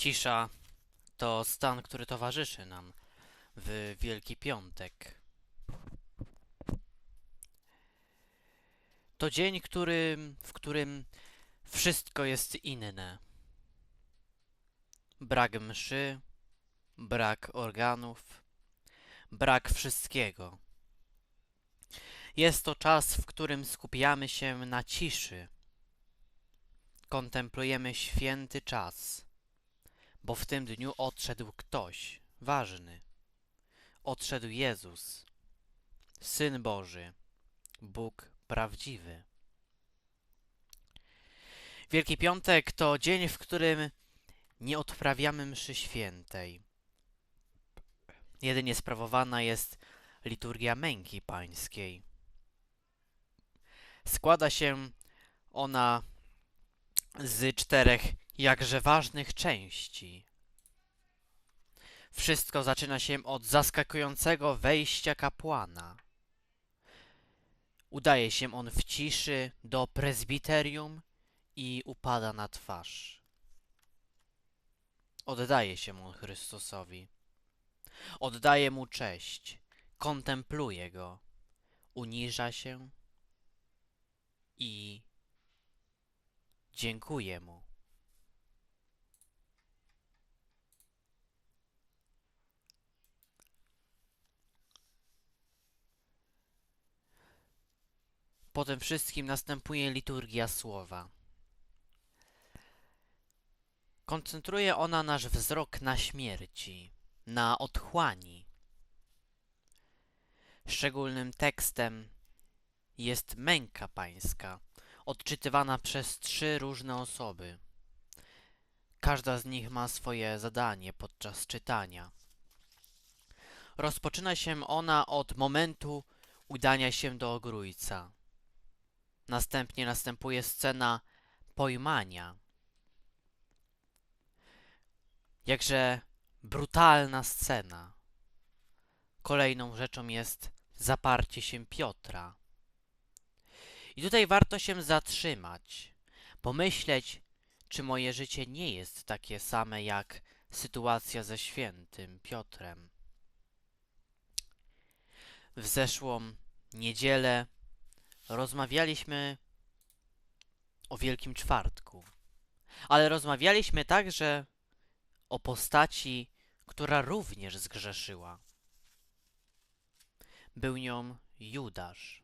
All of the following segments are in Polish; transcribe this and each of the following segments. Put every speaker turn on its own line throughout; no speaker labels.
Cisza to stan, który towarzyszy nam w Wielki Piątek. To dzień, który, w którym wszystko jest inne. Brak mszy, brak organów, brak wszystkiego. Jest to czas, w którym skupiamy się na ciszy. Kontemplujemy święty czas bo w tym dniu odszedł ktoś ważny. Odszedł Jezus, Syn Boży, Bóg prawdziwy. Wielki Piątek to dzień, w którym nie odprawiamy mszy świętej. Jedynie sprawowana jest liturgia męki pańskiej. Składa się ona z czterech jakże ważnych części. Wszystko zaczyna się od zaskakującego wejścia kapłana. Udaje się on w ciszy do prezbiterium i upada na twarz. Oddaje się on Chrystusowi. Oddaje mu cześć, kontempluje go, uniża się i dziękuję mu. Po tym wszystkim następuje liturgia słowa. Koncentruje ona nasz wzrok na śmierci, na otchłani. Szczególnym tekstem jest męka pańska, odczytywana przez trzy różne osoby. Każda z nich ma swoje zadanie podczas czytania. Rozpoczyna się ona od momentu udania się do ogrójca. Następnie następuje scena pojmania. Jakże brutalna scena. Kolejną rzeczą jest zaparcie się Piotra. I tutaj warto się zatrzymać, pomyśleć, czy moje życie nie jest takie same jak sytuacja ze świętym Piotrem. W zeszłą niedzielę rozmawialiśmy o Wielkim Czwartku, ale rozmawialiśmy także o postaci, która również zgrzeszyła. Był nią Judasz.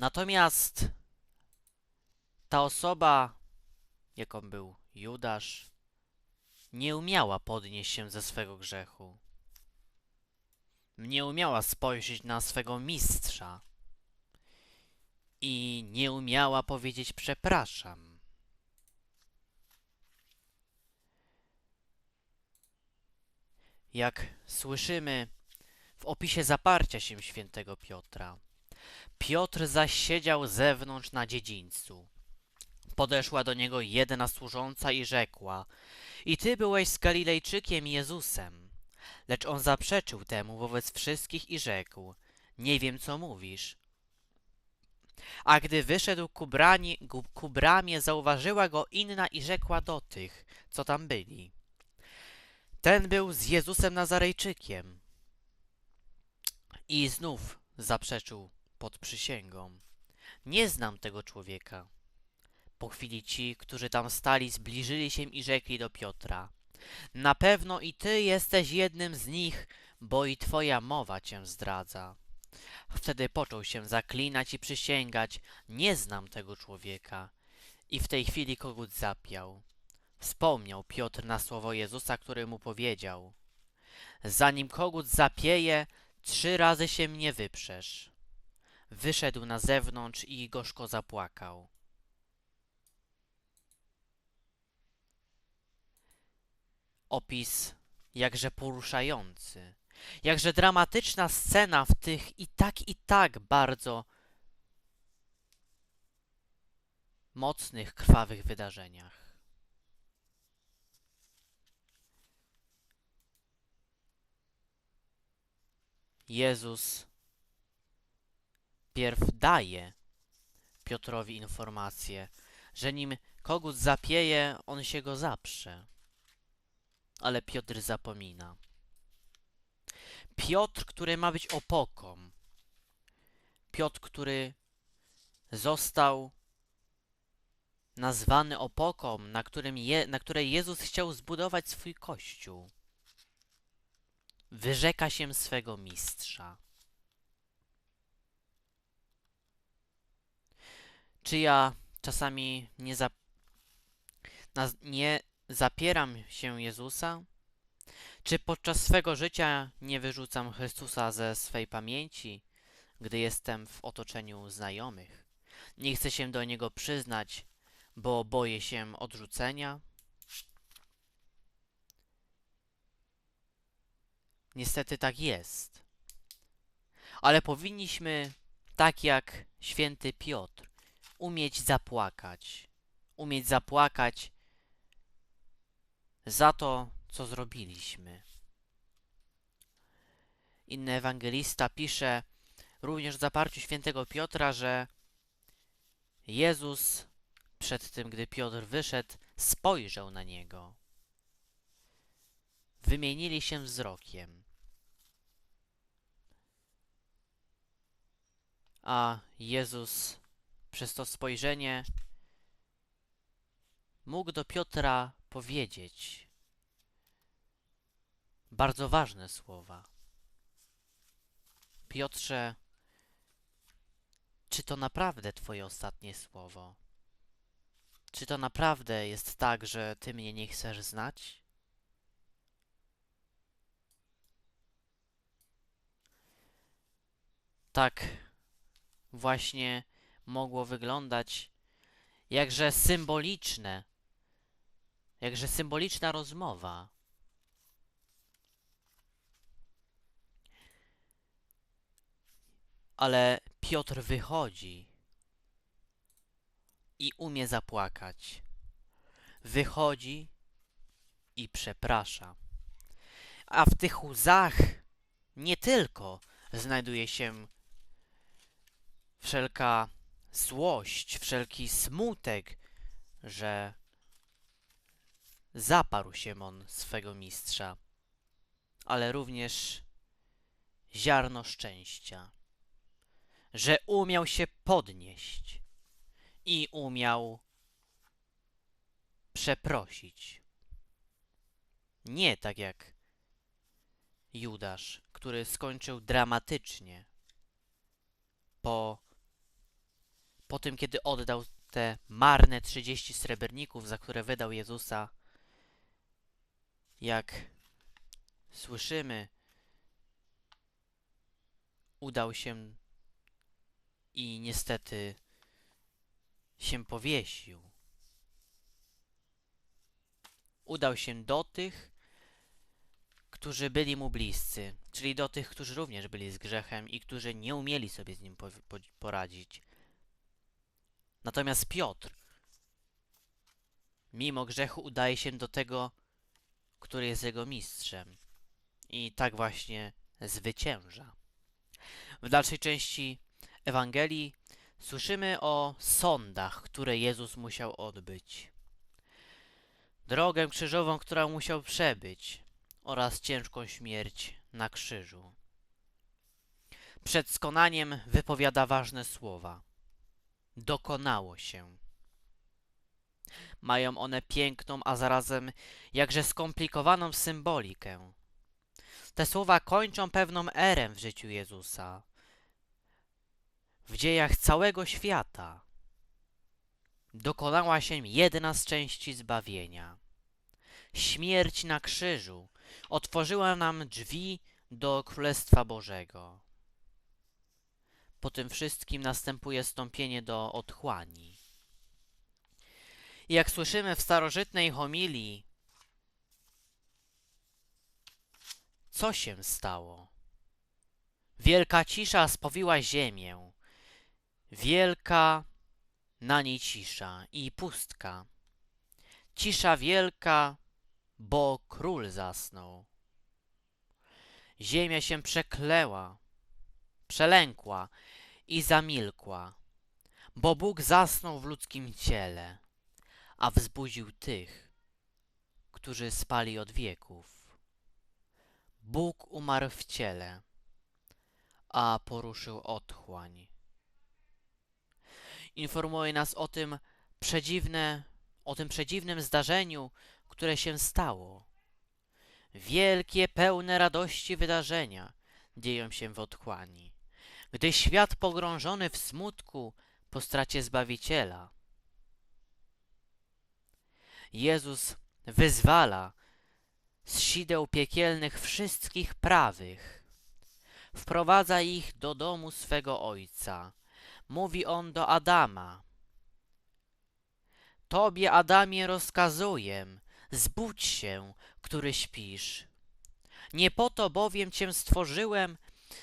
Natomiast ta osoba, jaką był Judasz, nie umiała podnieść się ze swego grzechu. Nie umiała spojrzeć na swego mistrza i nie umiała powiedzieć przepraszam. Jak słyszymy w opisie zaparcia się świętego Piotra, Piotr zaś siedział zewnątrz na dziedzińcu. Podeszła do niego jedna służąca i rzekła: I ty byłeś z Galilejczykiem Jezusem. Lecz on zaprzeczył temu wobec wszystkich i rzekł: Nie wiem, co mówisz. A gdy wyszedł ku, brani, ku, bramie, zauważyła go inna i rzekła do tych, co tam byli. Ten był z Jezusem Nazarejczykiem. I znów zaprzeczył pod przysięgą. Nie znam tego człowieka. Po chwili ci, którzy tam stali, zbliżyli się i rzekli do Piotra. Na pewno i ty jesteś jednym z nich, bo i twoja mowa cię zdradza. Wtedy począł się zaklinać i przysięgać, nie znam tego człowieka. I w tej chwili kogut zapiał. Wspomniał Piotr na słowo Jezusa, który mu powiedział: Zanim kogut zapieje, trzy razy się mnie wyprzesz. Wyszedł na zewnątrz i gorzko zapłakał. Opis jakże poruszający, jakże dramatyczna scena w tych i tak i tak bardzo mocnych, krwawych wydarzeniach. Jezus pierw daje Piotrowi informację, że nim kogut zapieje, on się go zaprze. Ale Piotr zapomina. Piotr, który ma być opoką. Piotr, który został nazwany opoką, na, którym je, na której Jezus chciał zbudować swój kościół. Wyrzeka się swego mistrza. Czy ja czasami nie, nie zapieram się Jezusa? Czy podczas swego życia nie wyrzucam Chrystusa ze swej pamięci, gdy jestem w otoczeniu znajomych? Nie chcę się do Niego przyznać, bo boję się odrzucenia? Niestety tak jest. Ale powinniśmy, tak jak święty Piotr, umieć zapłakać. Umieć zapłakać za to, co zrobiliśmy. Inny ewangelista pisze również w zaparciu świętego Piotra, że Jezus przed tym, gdy Piotr wyszedł, spojrzał na niego. Wymienili się wzrokiem. A Jezus przez to spojrzenie mógł do Piotra powiedzieć bardzo ważne słowa. Piotrze, czy to naprawdę Twoje ostatnie słowo? Czy to naprawdę jest tak, że Ty mnie nie chcesz znać? Tak właśnie mogło wyglądać jakże symboliczne, jakże symboliczna rozmowa. Ale Piotr wychodzi i umie zapłakać. Wychodzi i przeprasza. A w tych łzach nie tylko znajduje się wszelka złość, wszelki smutek, że zaparł się on swego mistrza, ale również ziarno szczęścia, że umiał się podnieść i umiał przeprosić. Nie tak jak Judasz, który skończył dramatycznie po, po tym, kiedy oddał te marne trzydzieści srebrników, za które wydał Jezusa, jak słyszymy, udał się i niestety się powiesił. Udał się do tych, którzy byli mu bliscy, czyli do tych, którzy również byli z grzechem i którzy nie umieli sobie z nim po, po, poradzić. Natomiast Piotr, mimo grzechu, udaje się do tego, który jest jego mistrzem. I tak właśnie zwycięża. W dalszej części Ewangelii słyszymy o sądach, które Jezus musiał odbyć. Drogę krzyżową, którą musiał przebyć oraz ciężką śmierć na krzyżu. Przed skonaniem wypowiada ważne słowa. Dokonało się. Mają one piękną, a zarazem jakże skomplikowaną symbolikę. Te słowa kończą pewną erę w życiu Jezusa, w dziejach całego świata. Dokonała się jedna z części zbawienia. Śmierć na krzyżu otworzyła nam drzwi do Królestwa Bożego. Po tym wszystkim następuje stąpienie do otchłani. Jak słyszymy w starożytnej homilii, co się stało? Wielka cisza spowiła ziemię, wielka na niej cisza i pustka. Cisza wielka, bo król zasnął. Ziemia się przekleła, przelękła i zamilkła, bo Bóg zasnął w ludzkim ciele, a wzbudził tych, którzy spali od wieków. Bóg umarł w ciele, a poruszył otchłań. Informuje nas o tym przedziwne, o tym przedziwnym zdarzeniu, które się stało. Wielkie, pełne radości wydarzenia dzieją się w otchłani, gdy świat pogrążony w smutku po stracie Zbawiciela. Jezus wyzwala z sideł piekielnych wszystkich prawych. Wprowadza ich do domu swego Ojca. Mówi on do Adama. Tobie, Adamie, rozkazuję, zbudź się, który śpisz. Nie po to bowiem cię stworzyłem,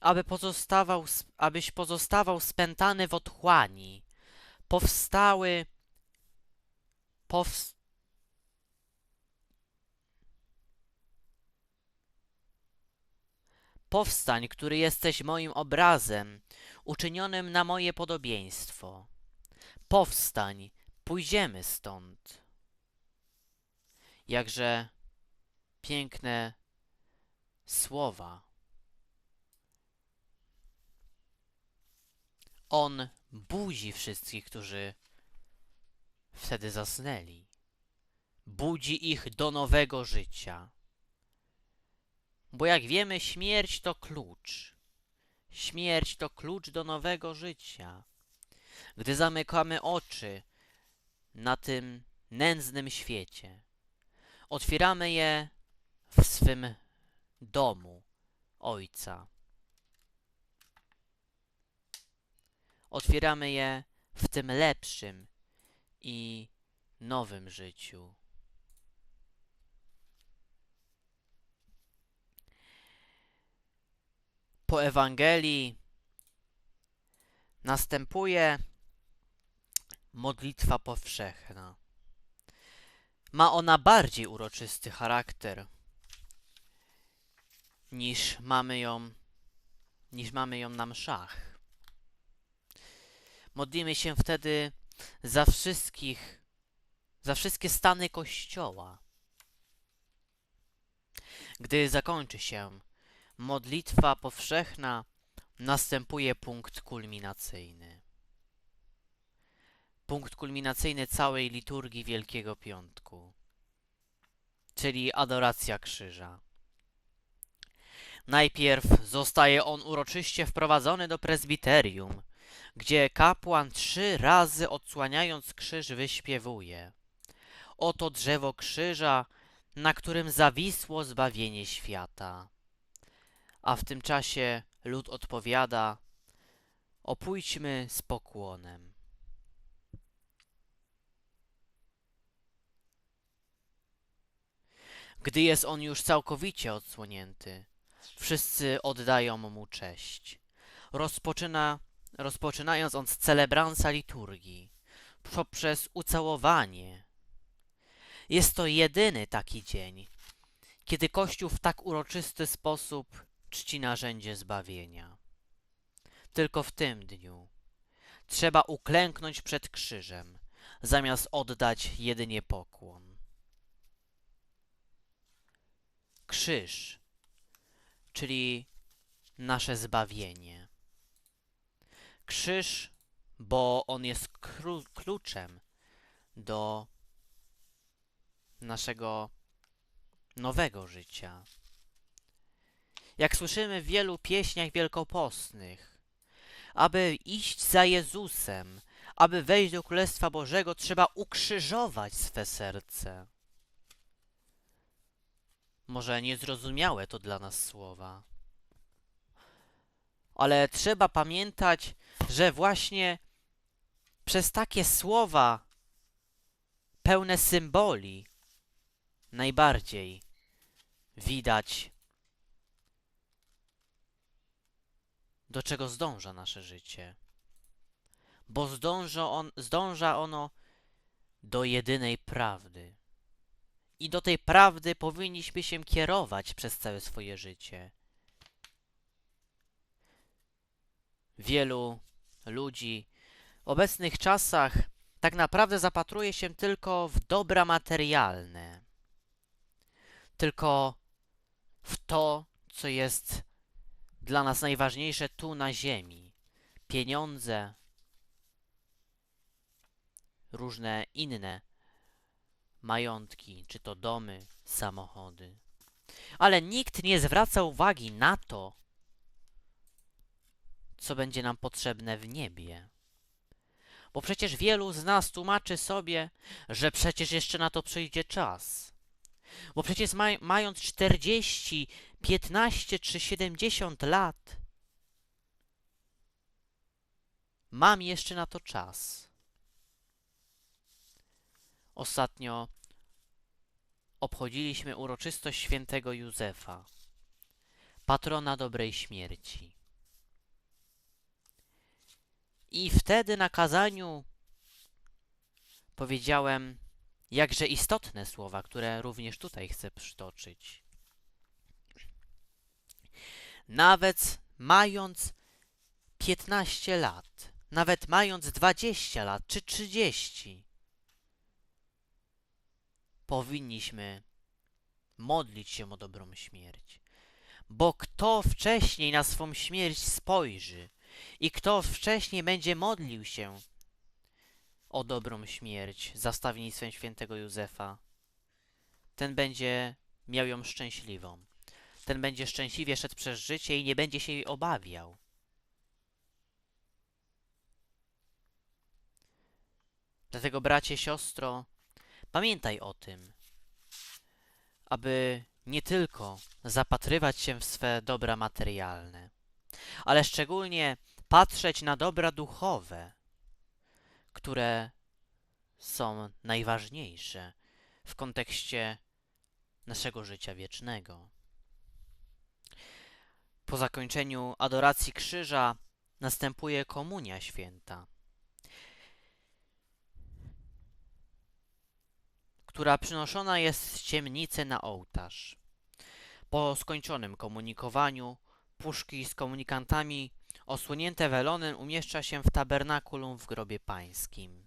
aby pozostawał, abyś pozostawał spętany w otchłani. Powstały, powst Powstań, który jesteś moim obrazem, uczynionym na moje podobieństwo. Powstań, pójdziemy stąd. Jakże piękne słowa. On budzi wszystkich, którzy wtedy zasnęli. Budzi ich do nowego życia. Bo jak wiemy, śmierć to klucz. Śmierć to klucz do nowego życia. Gdy zamykamy oczy na tym nędznym świecie, otwieramy je w swym domu Ojca. Otwieramy je w tym lepszym i nowym życiu. po Ewangelii następuje modlitwa powszechna. Ma ona bardziej uroczysty charakter niż mamy ją, niż mamy ją na mszach. Modlimy się wtedy za wszystkich, za wszystkie stany Kościoła. Gdy zakończy się modlitwa powszechna, następuje punkt kulminacyjny. Punkt kulminacyjny całej liturgii Wielkiego Piątku, czyli adoracja krzyża. Najpierw zostaje on uroczyście wprowadzony do prezbiterium, gdzie kapłan trzy razy odsłaniając krzyż wyśpiewuje. Oto drzewo krzyża, na którym zawisło zbawienie świata a w tym czasie lud odpowiada: Opójdźmy z pokłonem. Gdy jest on już całkowicie odsłonięty, wszyscy oddają mu cześć. Rozpoczyna, rozpoczynając z celebransa liturgii, poprzez ucałowanie. Jest to jedyny taki dzień, kiedy Kościół w tak uroczysty sposób czci narzędzie zbawienia. Tylko w tym dniu trzeba uklęknąć przed krzyżem, zamiast oddać jedynie pokłon. Krzyż, czyli nasze zbawienie. Krzyż, bo on jest kluczem do naszego nowego życia jak słyszymy w wielu pieśniach wielkopostnych. Aby iść za Jezusem, aby wejść do Królestwa Bożego, trzeba ukrzyżować swe serce. Może niezrozumiałe to dla nas słowa. Ale trzeba pamiętać, że właśnie przez takie słowa pełne symboli najbardziej widać do czego zdąża nasze życie. Bo zdąża, on, zdąża ono do jedynej prawdy. I do tej prawdy powinniśmy się kierować przez całe swoje życie. Wielu ludzi obecnych czasach tak naprawdę zapatruje się tylko w dobra materialne, tylko w to, co jest dla nas najważniejsze tu na ziemi. Pieniądze, różne inne majątki, czy to domy, samochody. Ale nikt nie zwraca uwagi na to, co będzie nam potrzebne w niebie. Bo przecież wielu z nas tłumaczy sobie, że przecież jeszcze na to przyjdzie czas. Bo przecież maj, mając 40, 15 czy 70 lat, mam jeszcze na to czas. Ostatnio obchodziliśmy uroczystość świętego Józefa, patrona dobrej śmierci. I wtedy na kazaniu powiedziałem jakże istotne słowa, które również tutaj chcę przytoczyć. Nawet mając 15 lat, nawet mając 20 lat czy 30, powinniśmy modlić się o dobrą śmierć. Bo kto wcześniej na swą śmierć spojrzy i kto wcześniej będzie modlił się o dobrą śmierć za wstawiennictwem świętego Józefa, ten będzie miał ją szczęśliwą. Ten będzie szczęśliwie szedł przez życie i nie będzie się jej obawiał. Dlatego, bracie, siostro, pamiętaj o tym, aby nie tylko zapatrywać się w swe dobra materialne, ale szczególnie patrzeć na dobra duchowe, które są najważniejsze w kontekście naszego życia wiecznego. Po zakończeniu adoracji krzyża następuje komunia święta, która przynoszona jest z ciemnicy na ołtarz. Po skończonym komunikowaniu puszki z komunikantami osłonięte welonem umieszcza się w tabernakulum w grobie pańskim.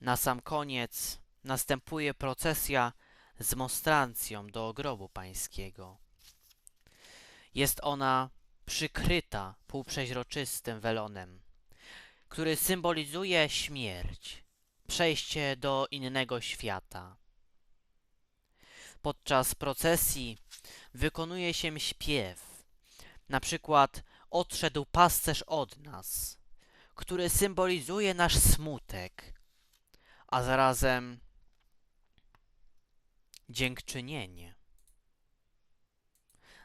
Na sam koniec następuje procesja z monstrancją do grobu pańskiego. Jest ona przykryta półprzeźroczystym welonem, który symbolizuje śmierć, przejście do innego świata. Podczas procesji wykonuje się śpiew, na przykład odszedł pasterz od nas, który symbolizuje nasz smutek, a zarazem dziękczynienie.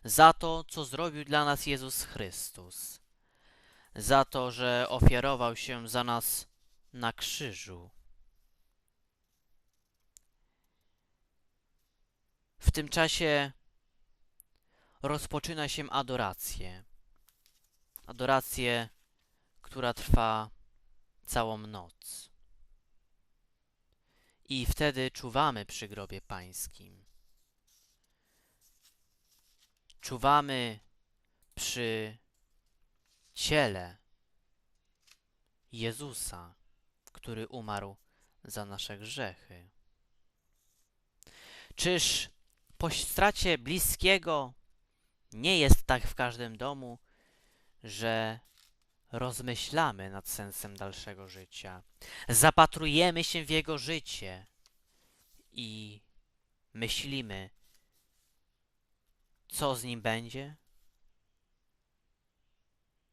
Za to, co zrobił dla nas Jezus Chrystus, za to, że ofiarował się za nas na krzyżu. W tym czasie rozpoczyna się adorację. Adorację, która trwa całą noc. I wtedy czuwamy przy grobie pańskim. Czuwamy przy ciele Jezusa, który umarł za nasze grzechy. Czyż po stracie bliskiego nie jest tak w każdym domu, że rozmyślamy nad sensem dalszego życia, zapatrujemy się w jego życie i myślimy, co z nim będzie?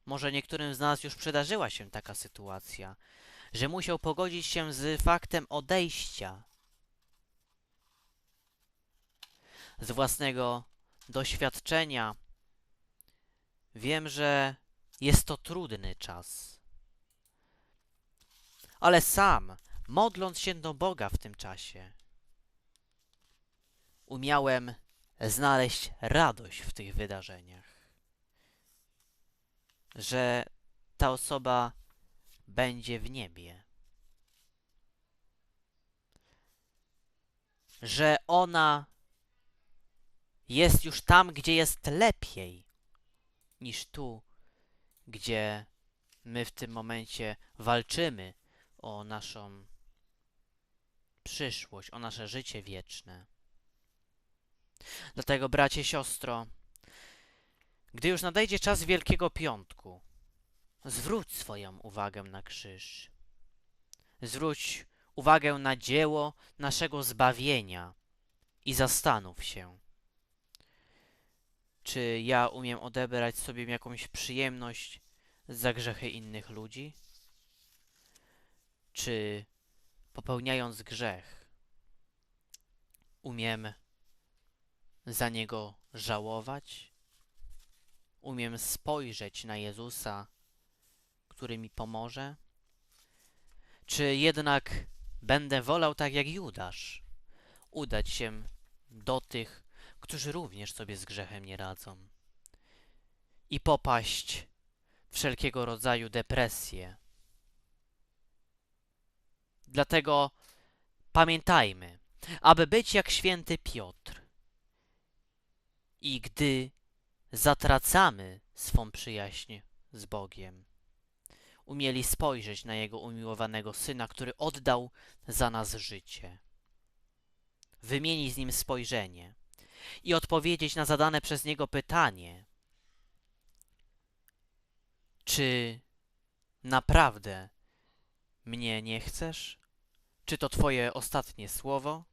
Może niektórym z nas już przydarzyła się taka sytuacja, że musiał pogodzić się z faktem odejścia z własnego doświadczenia. Wiem, że jest to trudny czas. Ale sam, modląc się do Boga w tym czasie, umiałem znaleźć radość w tych wydarzeniach. Że ta osoba będzie w niebie. Że ona jest już tam, gdzie jest lepiej, niż tu, gdzie my w tym momencie walczymy o naszą przyszłość, o nasze życie wieczne. Dlatego, bracie, siostro, gdy już nadejdzie czas Wielkiego Piątku, zwróć swoją uwagę na krzyż. Zwróć uwagę na dzieło naszego zbawienia i zastanów się, czy ja umiem odebrać sobie jakąś przyjemność za grzechy innych ludzi? Czy popełniając grzech, umiem za niego żałować? Umiem spojrzeć na Jezusa, który mi pomoże? Czy jednak będę wolał, tak jak Judasz, udać się do tych, którzy również sobie z grzechem nie radzą i popaść w wszelkiego rodzaju depresje? Dlatego pamiętajmy, aby być jak święty Piotr. I gdy zatracamy swą przyjaźń z Bogiem, umieli spojrzeć na Jego umiłowanego Syna, który oddał za nas życie. Wymienić z Nim spojrzenie i odpowiedzieć na zadane przez Niego pytanie, czy naprawdę mnie nie chcesz? Czy to Twoje ostatnie słowo?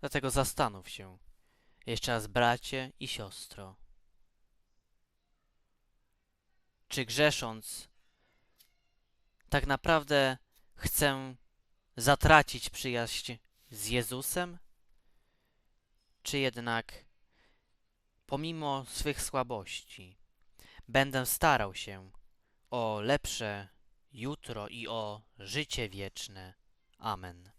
Dlatego zastanów się, jeszcze raz, bracie i siostro. Czy grzesząc, tak naprawdę chcę zatracić przyjaźń z Jezusem? Czy jednak, pomimo swych słabości, będę starał się o lepsze jutro i o życie wieczne. Amen.